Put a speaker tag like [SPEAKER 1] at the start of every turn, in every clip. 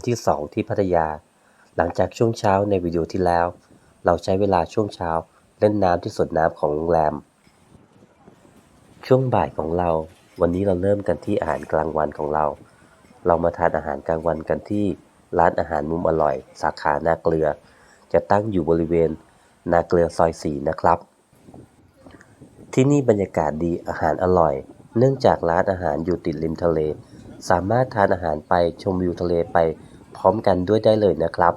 [SPEAKER 1] วันที่ 2 ที่พัทยา หลังจากช่วงเช้าในวิดีโอที่แล้ว เราใช้เวลาช่วงเช้าเล่นน้ำที่สวนน้ำของโรงแรม ช่วงบ่ายของเรา วันนี้เราเริ่มกันที่อาหารกลางวันของเรา เรามาทานอาหารกลางวันกันที่ร้านอาหารมุมอร่อย สาขานาเกลือ จะตั้งอยู่บริเวณนาเกลือซอย4นะครับ ที่นี่บรรยากาศดีอาหารอร่อย เนื่องจากร้านอาหารอยู่ติดริมทะเล สามารถทานอาหารไปชมวิวทะเลไป พร้อมกันด้วยได้เลยนะครับ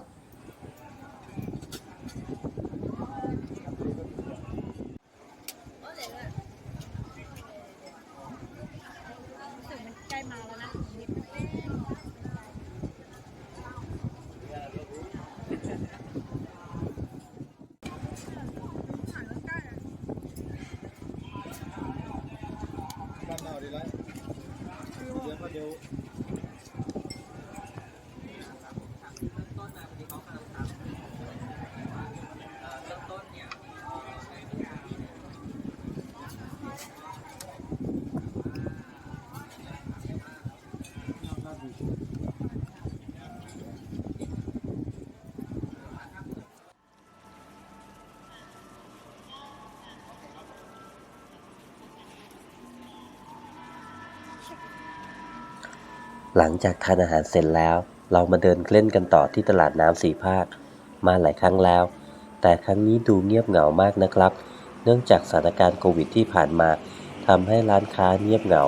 [SPEAKER 2] ถึงมันใกล้มาแล้วนะ
[SPEAKER 3] บ้านเราดีแล้วเดี๋ยวก็เดี๋ยว
[SPEAKER 1] หลังจากทานอาหารเสร็จแล้ว เรามาเดินเล่นกันต่อที่ตลาดน้ำสีภาค มาหลายครั้งแล้ว แต่ครั้งนี้ดูเงียบเหงามากนะครับ เนื่องจากสถานการณ์โควิดที่ผ่านมาทำให้ร้านค้าเงียบเหงา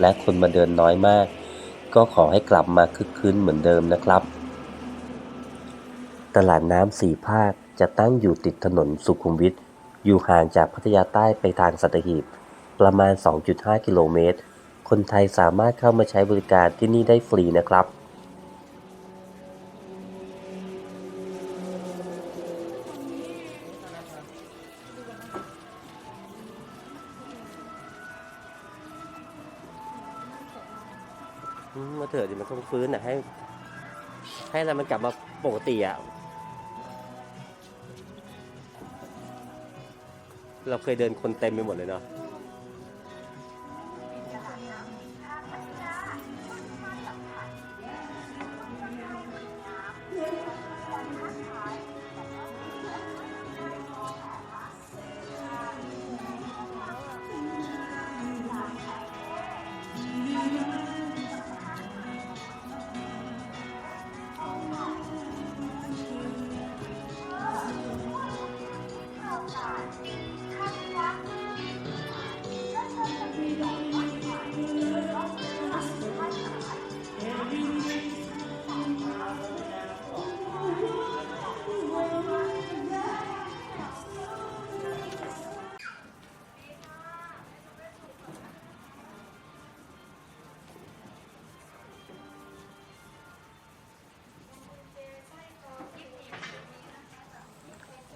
[SPEAKER 1] และคนมาเดินน้อยมาก ก็ขอให้กลับมาคึกคืนเหมือนเดิมนะครับ ตลาดน้ำสีภาคจะตั้งอยู่ติดถนนสุขุมวิทอยู่ห่างจากพัทยาใต้ไปทางสัตหีบประมาณ 2.5 กิโลเมตร คนไทยสามารถเข้ามาใช้บริการที่นี่ได้ฟรีนะครับมาเถอะดิมันต้องฟื้นอะให้ ให้อะไรมันกลับมาปกติอะเราเคยเดินคนเต็มไปหมดเลยเนาะ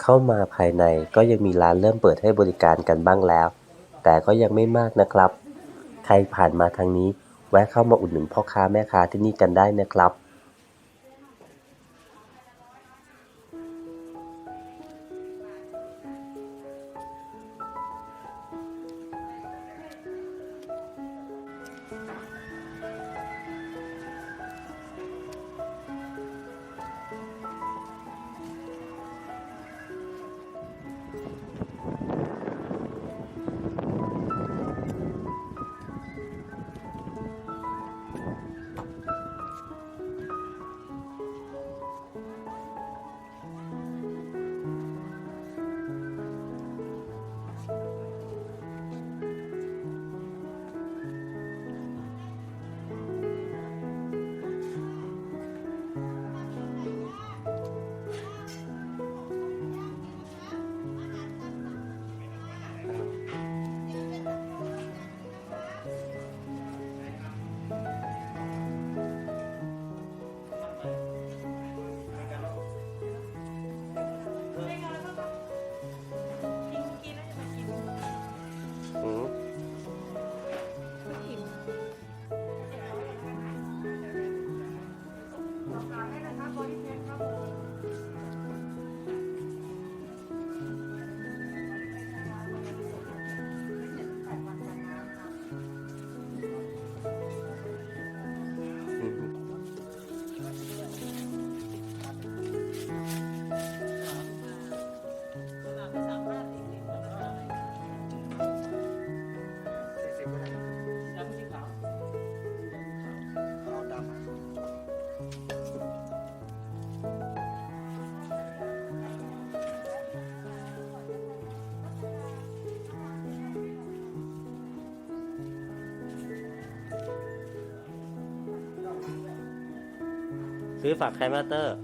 [SPEAKER 1] เข้ามาภายในก็ยังมีร้านเริ่มเปิดให้บริการกันบ้างแล้ว แต่ก็ยังไม่มากนะครับ ใครผ่านมาทางนี้ แวะเข้ามาอุดหนุนพ่อค้าแม่ค้าที่นี่กันได้นะครับ ซื้อฝากใครมาเตอร์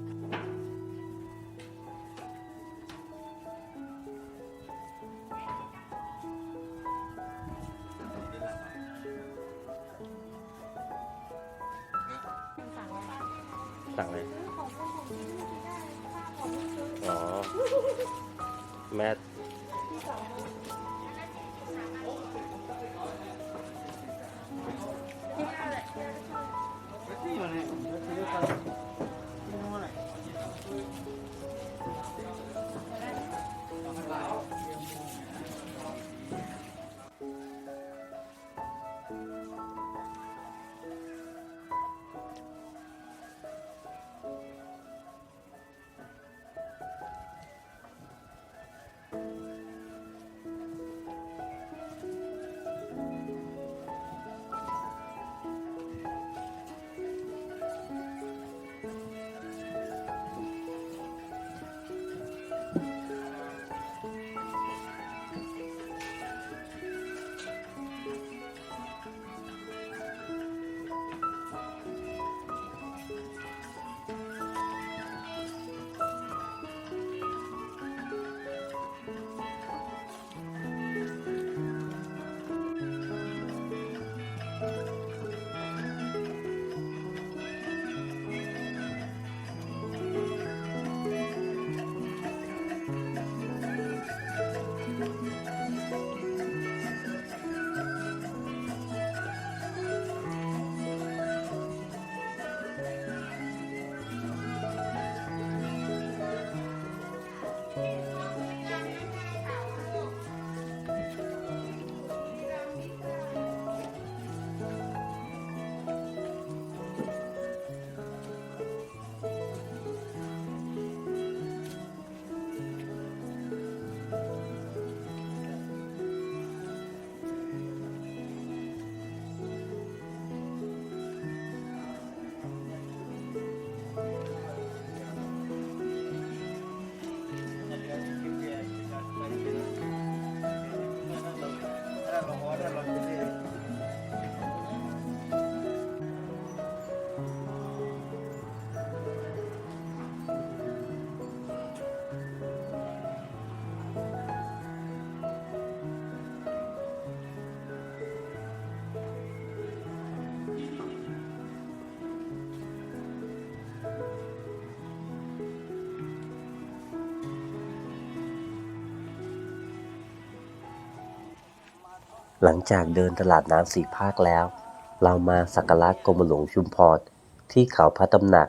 [SPEAKER 1] หลังจากเดินตลาดน้ำสี่ภาคแล้ว เรามาสักการะกรมหลวงชุมพรที่เขาพระตำหนัก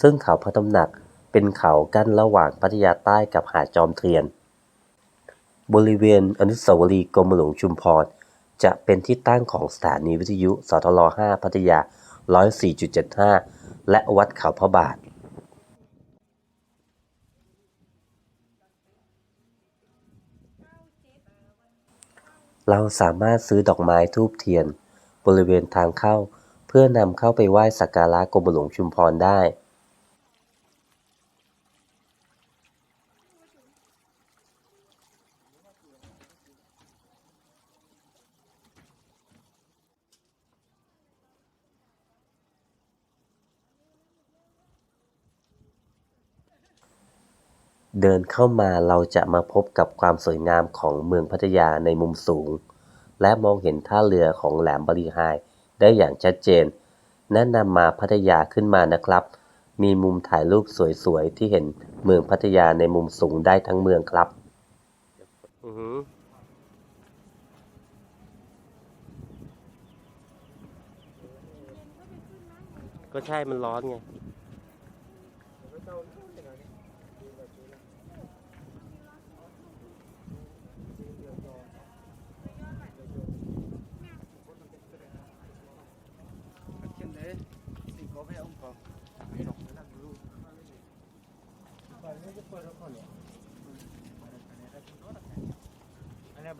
[SPEAKER 1] ซึ่งเขาพระตำหนักเป็นเขากั้นระหว่างพัทยาใต้กับหาดจอมเทียน บริเวณอนุสาวรีย์กรมหลวงชุมพรจะเป็นที่ตั้งของสถานีวิทยุสทร5พัทยา 104.75 และวัดเขาพระบาท เราสามารถซื้อดอกไม้ทูบเทียน บริเวณทางเข้า เพื่อนำเข้าไปไหว้สักการะกรมหลวงชุมพรได้ เดินเข้ามาเราจะมาพบกับความสวยงามของเมืองพัทยาในมุมสูง และมองเห็นท่าเรือของแหลมบริหายได้อย่างชัดเจน แนะนำมาพัทยาขึ้นมานะครับ มีมุมถ่ายรูปสวยๆ ที่เห็นเมืองพัทยาในมุมสูงได้ทั้งเมืองครับอือก็ใช่มันร้อนไง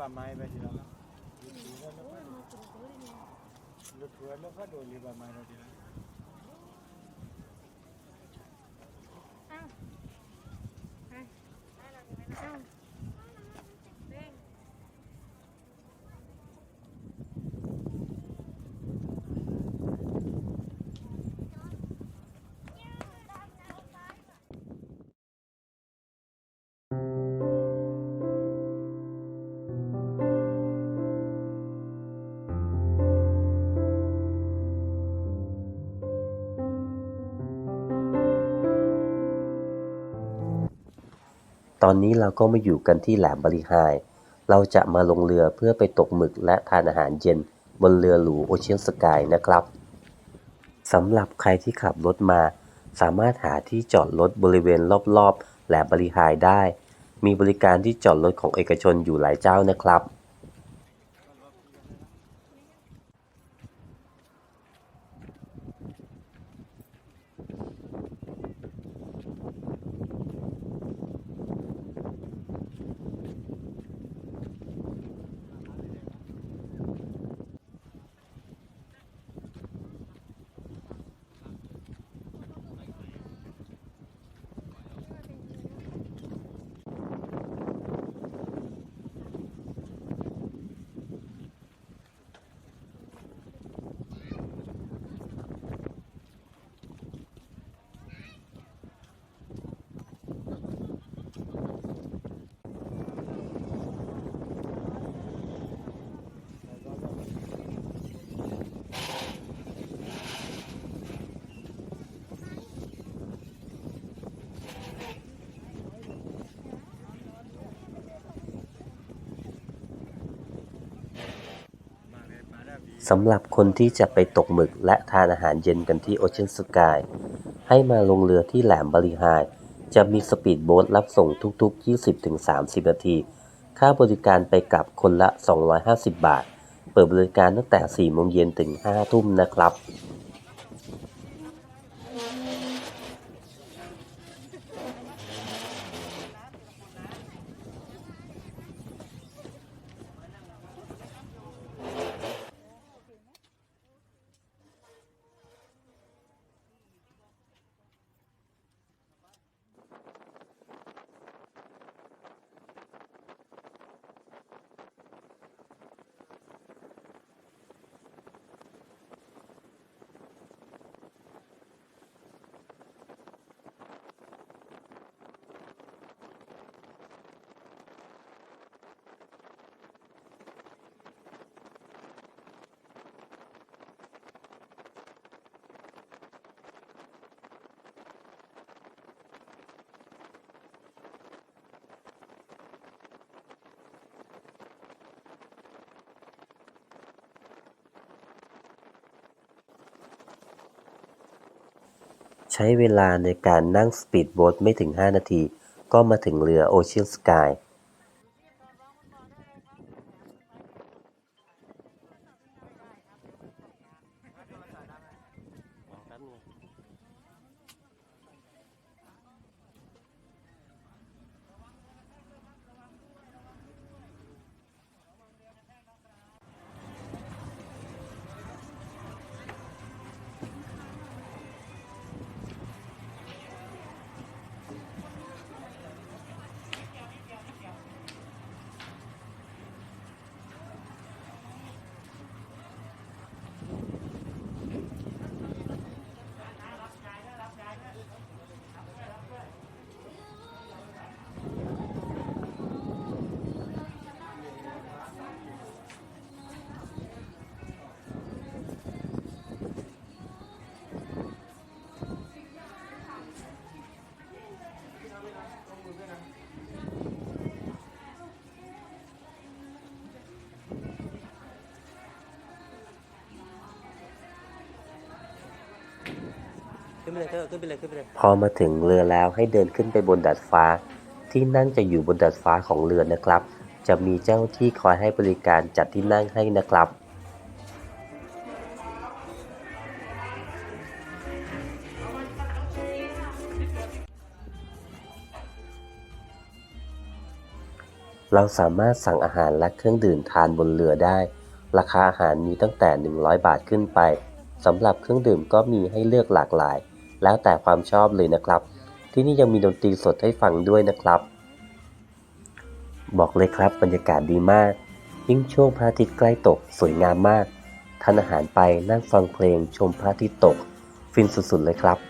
[SPEAKER 3] Ini bamai baju lama. Lu tua lu kan dulu bamai tadi.
[SPEAKER 2] อ้
[SPEAKER 1] ตอนนี้เราก็มาอยู่กันที่แหลมบริหาย เราจะมาลงเรือเพื่อไปตกหมึกและทานอาหารเย็นบนเรือหรูโอเชียนสกายนะครับสำหรับใครที่ขับรถมา สามารถหาที่จอดรถบริเวณรอบๆแหลมบริหายได้ มีบริการที่จอดรถของเอกชนอยู่หลายเจ้านะครับ สำหรับคนที่จะไปตกหมึกและทานอาหารเย็นกันที่โอเชียนสกายให้มาลงเรือที่แหลมบริหาย จะมีสปีดโบ๊ทรับส่งทุกๆ 20-30 นาที ค่าบริการไปกลับคนละ 250 บาท เปิดบริการตั้งแต่ 4 โมงเย็นถึง 5 ทุ่มนะครับ ใช้เวลาในการนั่งสปีดโบ๊ทไม่ถึง 5 นาที ก็มาถึงเรือโอเชียนสกาย
[SPEAKER 4] นไปเลยเธอขึ้นไปเลยขึ้นไปเลย
[SPEAKER 1] พอมาถึงเรือแล้วให้เดินขึ้นไปบนดาดฟ้า ที่นั่งจะอยู่บนดาดฟ้าของเรือนะครับ จะมีเจ้าหน้าที่คอยให้บริการจัดที่นั่งให้นะครับเราสามารถสั่งอาหารและเครื่องดื่มทานบนเรือได้ ราคาอาหารมีตั้งแต่ 100 บาทขึ้นไป สำหรับเครื่องดื่มก็มีให้เลือกหลากหลาย แล้วแต่ความชอบเลยนะครับ ที่นี่ยังมีดนตรีสดให้ฟังด้วยนะครับ บอกเลยครับบรรยากาศดีมาก ยิ่งช่วงพระอาทิตย์ใกล้ตกสวยงามมากทานอาหารไปนั่งฟังเพลงชมพระอาทิตย์ตก ฟินสุดๆเลยครับ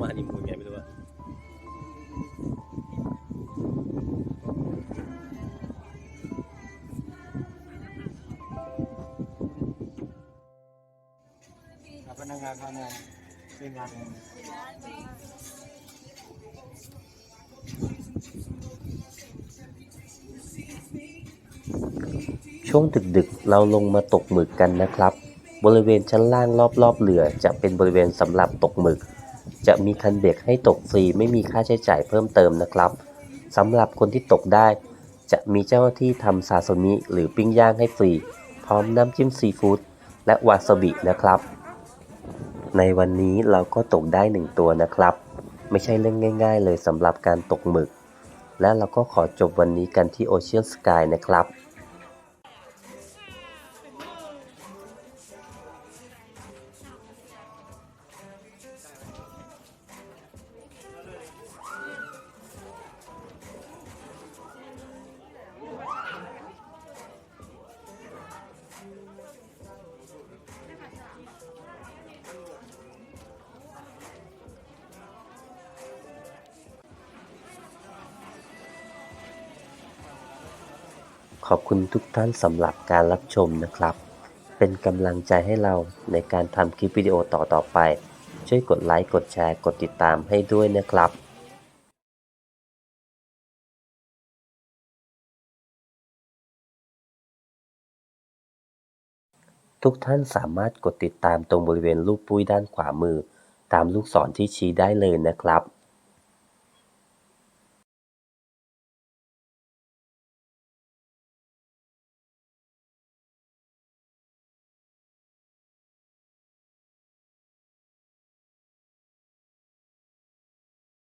[SPEAKER 4] มาฮันนีมูนไงไม่รู้อะ
[SPEAKER 3] พนักงานพนักงานเป็นงาน
[SPEAKER 1] ช่วงดึกๆ เราลงมาตกหมึกกันนะครับ บริเวณชั้นล่างรอบๆเรือจะเป็นบริเวณสำหรับตกหมึก จะมีคันเบ็กให้ตกฟรีไม่มีค่าใช้จ่ายเพิ่มเติมนะครับสำหรับคนที่ตกได้ จะมีเจ้าหน้าที่ทำซาซิมิหรือปิ้งย่างให้ฟรี พร้อมน้ำจิ้มซีฟู้ดและวาซาบินะครับ ในวันนี้เราก็ตกได้หนึ่งตัวนะครับ ไม่ใช่เรื่องง่าย ๆ เลยสำหรับการตกหมึก และเราก็ขอจบวันนี้กันที่ Ocean Sky นะครับ คุณทุกท่านสำหรับการรับชมนะครับ เป็นกำลังใจให้เราในการทำคลิปวิดีโอต่อๆไป ช่วยกดไลค์ กดแชร์ กดติดตามให้ด้วยนะครับทุกท่านสามารถกดติดตามตรงบริเวณรูปปุ้ยด้านขวามือ ตามลูกศรที่ชี้ได้เลยนะครับ